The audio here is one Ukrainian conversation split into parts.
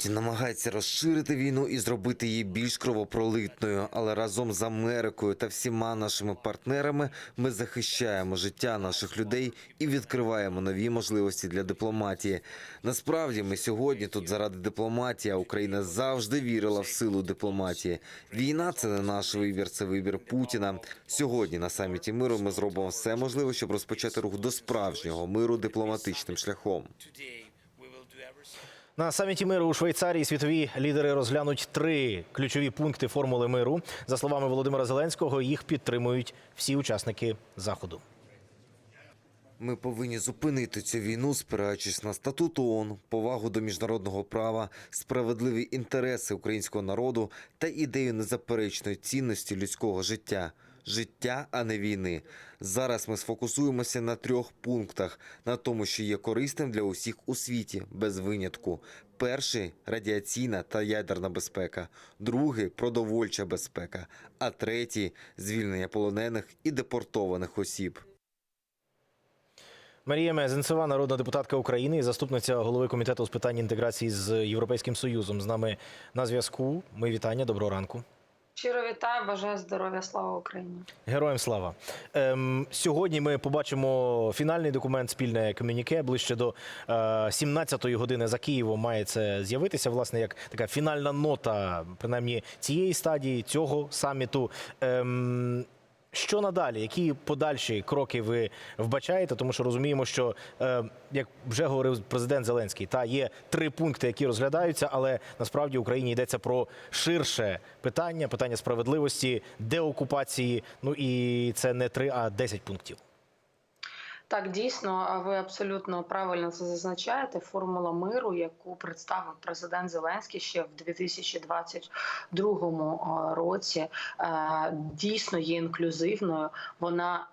Путін намагається розширити війну і зробити її більш кровопролитною, але разом з Америкою та всіма нашими партнерами ми захищаємо життя наших людей і відкриваємо нові можливості для дипломатії. Насправді ми сьогодні тут заради дипломатії. а Україна завжди вірила в силу дипломатії. Війна це не наш вибір, це вибір Путіна. Сьогодні на саміті миру ми зробимо все можливе, щоб розпочати рух до справжнього миру дипломатичним шляхом. На саміті миру у Швейцарії світові лідери розглянуть три ключові пункти формули миру. За словами Володимира Зеленського, їх підтримують всі учасники заходу. Ми повинні зупинити цю війну, спираючись на статут ООН, повагу до міжнародного права, справедливі інтереси українського народу та ідею незаперечної цінності людського життя. Життя, а не війни. Зараз ми сфокусуємося на трьох пунктах: на тому, що є корисним для усіх у світі, без винятку. Перший радіаційна та ядерна безпека, другий продовольча безпека, а третій звільнення полонених і депортованих осіб. Марія Мезенцева, народна депутатка України і заступниця голови комітету з питань інтеграції з Європейським Союзом. З нами на зв'язку. Ми вітання. Доброго ранку. Щиро вітаю, бажаю здоров'я, слава Україні. Героям слава. Ем, сьогодні ми побачимо фінальний документ спільне комюніке. Ближче до е, 17-ї години за Києвом має це з'явитися. Власне, як така фінальна нота, принаймні цієї стадії цього саміту. Ем, що надалі? Які подальші кроки ви вбачаєте? Тому що розуміємо, що е, як вже говорив президент Зеленський, та є три пункти, які розглядаються, але насправді в Україні йдеться про ширше питання, питання справедливості, деокупації. Ну і це не три, а десять пунктів. Так, дійсно, ви абсолютно правильно це зазначаєте. Формула миру, яку представив президент Зеленський ще в 2022 році, е, дійсно є інклюзивною. Вона,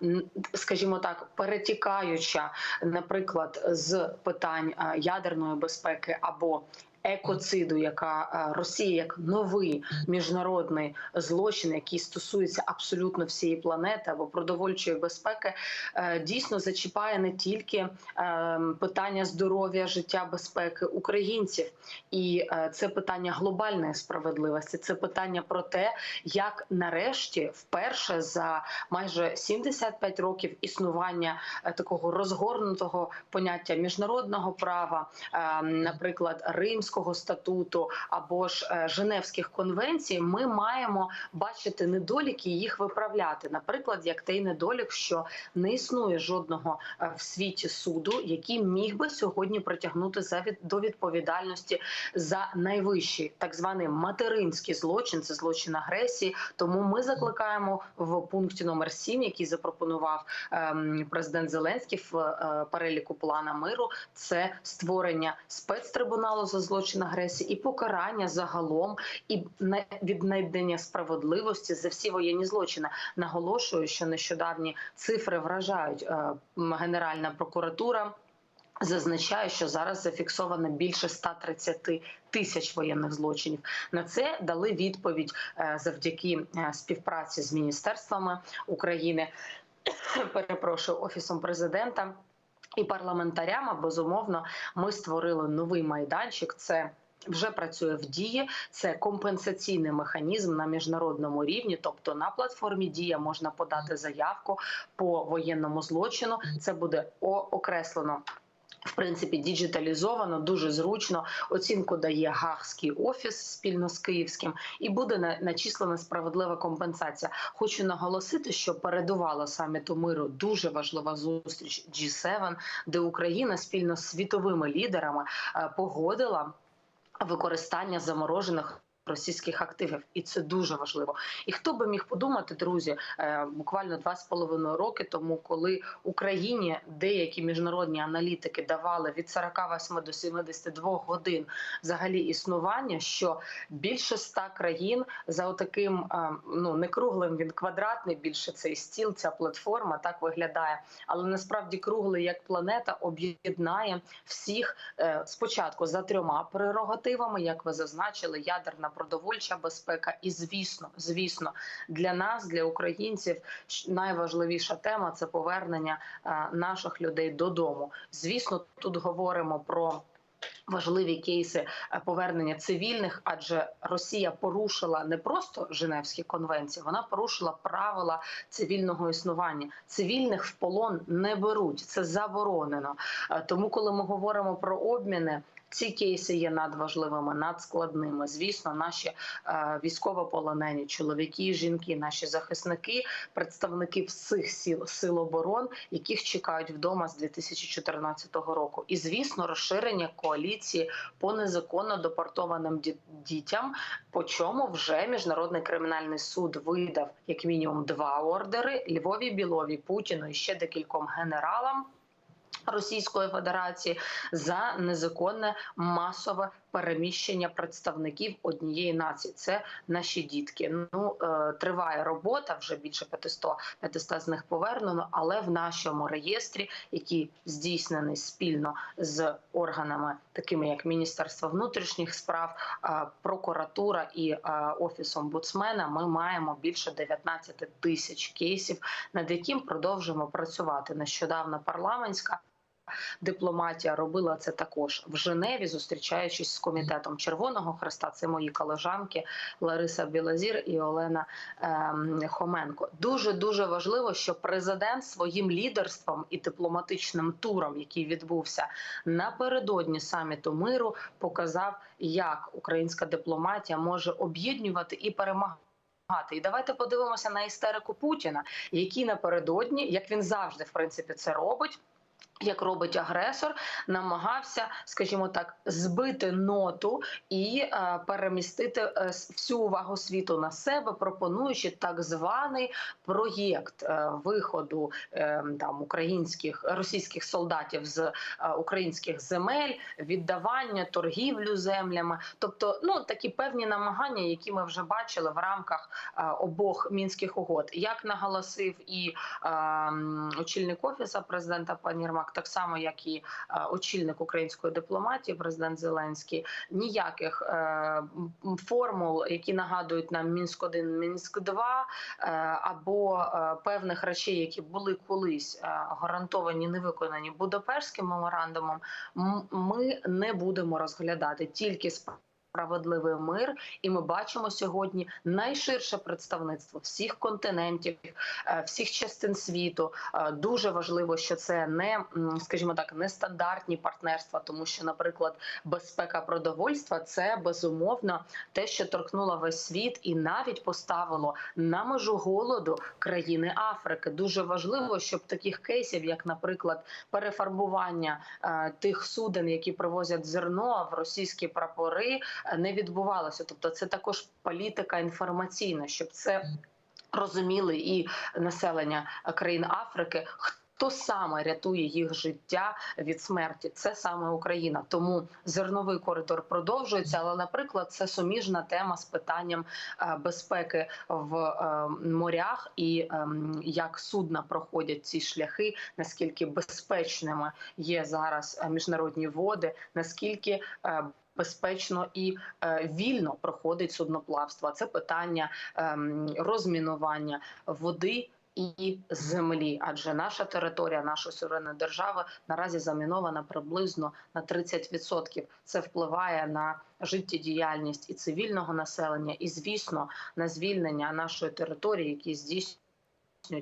скажімо так, перетікаюча, наприклад, з питань е, ядерної безпеки або Екоциду, яка е, Росія як новий міжнародний злочин, який стосується абсолютно всієї планети або продовольчої безпеки, е, дійсно зачіпає не тільки е, питання здоров'я, життя, безпеки українців, і це питання глобальної справедливості. Це питання про те, як нарешті вперше за майже 75 років існування такого розгорнутого поняття міжнародного права, е, наприклад, Римського статуту або ж е, Женевських конвенцій, ми маємо бачити недоліки і їх виправляти. Наприклад, як той недолік, що не існує жодного е, в світі суду, який міг би сьогодні притягнути за від до відповідальності за найвищий так званий материнський злочин, це злочин агресії. Тому ми закликаємо в пункті номер 7, який запропонував ем, президент Зеленський в е, переліку плана миру, це створення спецтрибуналу за злочин агресії і покарання загалом і на- віднайдення справедливості за всі воєнні злочини. Наголошую, що нещодавні цифри вражають Е, Генеральна прокуратура. Зазначає, що зараз зафіксовано більше 130 тисяч воєнних злочинів. На це дали відповідь е, завдяки е, співпраці з міністерствами України. Перепрошую офісом президента і парламентарями. Безумовно, ми створили новий майданчик. Це вже працює в дії. Це компенсаційний механізм на міжнародному рівні. Тобто на платформі Дія можна подати заявку по воєнному злочину. Це буде окреслено. В принципі, діджиталізовано, дуже зручно. Оцінку дає Гаагський офіс спільно з Київським, і буде на- начислена справедлива компенсація. Хочу наголосити, що передувала саміту миру дуже важлива зустріч G7, де Україна спільно з світовими лідерами е, погодила використання заморожених. Російських активів, і це дуже важливо. І хто би міг подумати, друзі, е, буквально два з половиною роки тому, коли Україні деякі міжнародні аналітики давали від 48 до 72 годин взагалі існування, що більше ста країн за отаким е, ну не круглим, він квадратний, більше цей стіл, ця платформа так виглядає. Але насправді круглий як планета об'єднає всіх е, спочатку за трьома прерогативами, як ви зазначили, ядерна продовольча безпека. І звісно, звісно, для нас, для українців, найважливіша тема це повернення е, наших людей додому. Звісно, тут говоримо про Важливі кейси е, повернення цивільних, адже Росія порушила не просто Женевські конвенції, вона порушила правила цивільного існування. Цивільних в полон не беруть, це заборонено. Е, Тому, коли ми говоримо про обміни. Ці кейси є надважливими, надскладними. Звісно, наші е, військовополонені, чоловіки, жінки, наші захисники, представники всіх сил сил оборон, яких чекають вдома з 2014 року. І звісно, розширення коаліції по незаконно депортованим дітям. По чому вже міжнародний кримінальний суд видав як мінімум два ордери Львові, Білові, Путіну і ще декільком генералам. Російської Федерації за незаконне масове переміщення представників однієї нації. Це наші дітки. Ну е, триває робота. Вже більше 500, 500 з них повернено, але в нашому реєстрі, який здійснений спільно з органами, такими як Міністерство внутрішніх справ, е, прокуратура і е, офіс омбудсмена, ми маємо більше 19 тисяч кейсів, над яким продовжуємо працювати. Нещодавно парламентська дипломатія робила це також в Женеві, зустрічаючись з комітетом Червоного Хреста. Це мої колежанки Лариса Білозір і Олена ем, Хоменко. Дуже дуже важливо, що президент своїм лідерством і дипломатичним туром, який відбувся напередодні саміту миру, показав, як українська дипломатія може об'єднувати і перемагати. І давайте подивимося на істерику Путіна, який напередодні, як він завжди в принципі це робить. Як робить агресор, намагався, скажімо так, збити ноту і е, перемістити е, всю увагу світу на себе, пропонуючи так званий проєкт е, виходу е, там українських російських солдатів з е, українських земель, віддавання торгівлю землями, тобто ну такі певні намагання, які ми вже бачили в рамках е, обох мінських угод, як наголосив і е, очільник офісу президента пан Єрмак, так само як і е, очільник української дипломатії, президент Зеленський, ніяких е, формул, які нагадують нам мінськ 1 мінськ 2 е, або певних речей, які були колись гарантовані, не виконані Будапештським меморандумом, ми не будемо розглядати. Тільки справедливий мир, і ми бачимо сьогодні найширше представництво всіх континентів, е, всіх частин світу. Е, Дуже важливо, що це не, скажімо так, нестандартні партнерства, тому що, наприклад, безпека продовольства це безумовно те, що торкнуло весь світ, і навіть поставило на межу голоду країни Африки. Дуже важливо, щоб таких кейсів, як, наприклад, перефарбування е, тих суден, які привозять зерно в російські прапори, не відбувалося. Тобто, це також політика інформаційна, щоб це розуміли і населення країн Африки. Хто саме рятує їх життя від смерті? Це саме Україна. Тому зерновий коридор продовжується. Але, наприклад, це суміжна тема з питанням е, безпеки в е, морях і ем, як судна проходять ці шляхи, наскільки безпечними є зараз е, міжнародні води, наскільки Безпечно і е, вільно проходить судноплавство. Це питання ем, розмінування води і землі, адже наша територія, наша суверенна держава наразі замінована приблизно на 30%. Це впливає на життєдіяльність і цивільного населення, і звісно на звільнення нашої території, які здійснюють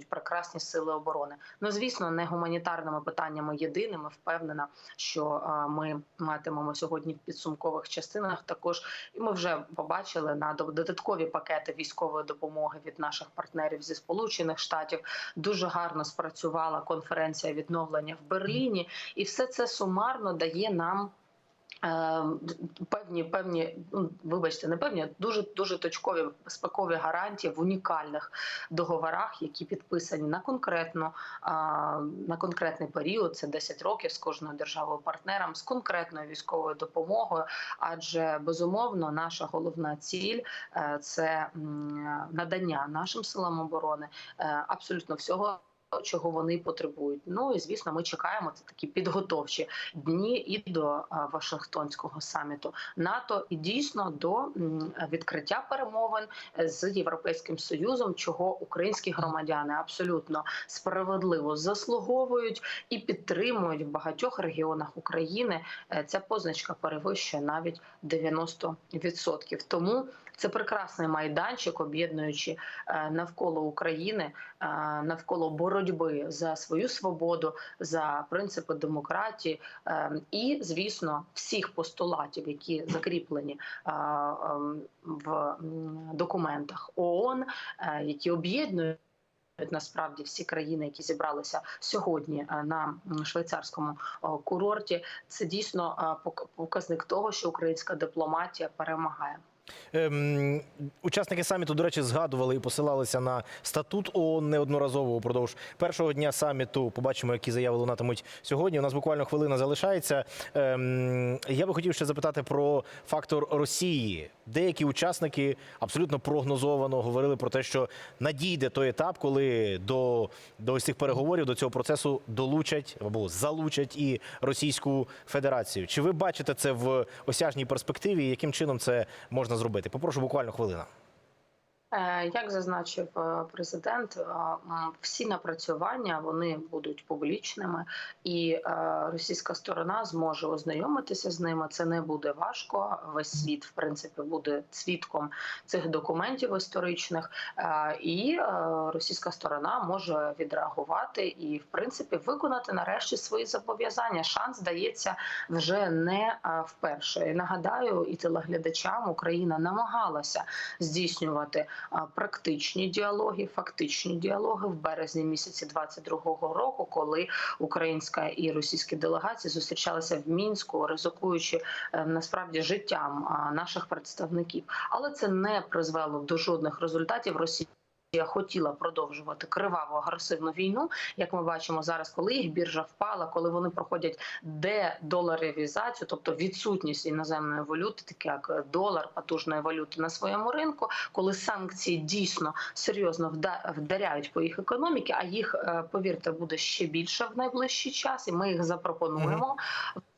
прекрасні сили оборони. Ну звісно, не гуманітарними питаннями єдиними. Впевнена, що а, ми матимемо сьогодні в підсумкових частинах. Також і ми вже побачили на до- додаткові пакети військової допомоги від наших партнерів зі Сполучених Штатів. Дуже гарно спрацювала конференція відновлення в Берліні, і все це сумарно дає нам. Е, Певні, певні, ну вибачте, не певні, дуже дуже точкові безпекові гарантії в унікальних договорах, які підписані на конкретно на конкретний період. Це 10 років з кожною державою партнером з конкретною військовою допомогою. Адже безумовно наша головна ціль е, це надання нашим силам оборони е, абсолютно всього чого вони потребують. Ну і звісно, ми чекаємо це такі підготовчі дні і до Вашингтонського саміту НАТО, і дійсно до відкриття перемовин з європейським союзом, чого українські громадяни абсолютно справедливо заслуговують і підтримують в багатьох регіонах України. Е, Ця позначка перевищує навіть 90%. Тому це прекрасний майданчик, об'єднуючи е, навколо України, е, навколо боротьби за свою свободу, за принципи демократії е, і, звісно, всіх постулатів, які закріплені ем, в документах ООН, які об'єднують. Насправді всі країни, які зібралися сьогодні на швейцарському курорті, це дійсно показник того, що українська дипломатія перемагає. Ем, учасники саміту, до речі, згадували і посилалися на статут ООН неодноразово упродовж першого дня саміту. Побачимо, які заяви лунатимуть сьогодні. У нас буквально хвилина залишається. Ем, я би хотів ще запитати про фактор Росії. Деякі учасники абсолютно прогнозовано говорили про те, що надійде той етап, коли до, до ось цих переговорів, до цього процесу долучать або залучать і Російську Федерацію. Чи ви бачите це в осяжній перспективі? Яким чином це можна зробити? Попрошу буквально хвилина. Е, Як зазначив е, президент, е, всі напрацювання вони будуть публічними, і російська сторона зможе ознайомитися з ними. Це не буде важко. Весь світ, в принципі, буде свідком цих документів історичних, і російська сторона може відреагувати і, в принципі, виконати нарешті свої зобов'язання. Шанс дається вже не вперше. Нагадаю, і телеглядачам Україна намагалася здійснювати практичні діалоги, фактичні діалоги в березні місяці 22-го року, коли українська і російські делегації зустрічалися в мінську, ризикуючи е, насправді життям наших представників. Але це не призвело до жодних результатів. Росія хотіла продовжувати криваву агресивну війну, як ми бачимо зараз, коли їх біржа впала, коли вони проходять дедоларизацію, тобто відсутність іноземної валюти, таке як долар, потужної валюти на своєму ринку, коли санкції дійсно серйозно вда- вдаряють по їх економіці, а їх е, повірте буде ще більше в найближчий час, і ми їх запропонуємо.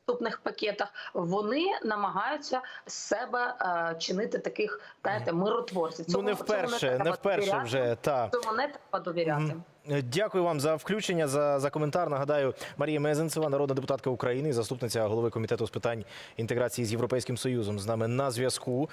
Наступних пакетах вони намагаються з себе е, чинити таких знаєте, миротворців. Ну не вперше, треба не вперше вже та. Цьому не треба довіряти. Mm -hmm. Дякую вам за включення, за, за коментар. Нагадаю, Марія Мезенцева, народна депутатка України, заступниця голови комітету з питань інтеграції з Європейським Союзом, з нами на зв'язку.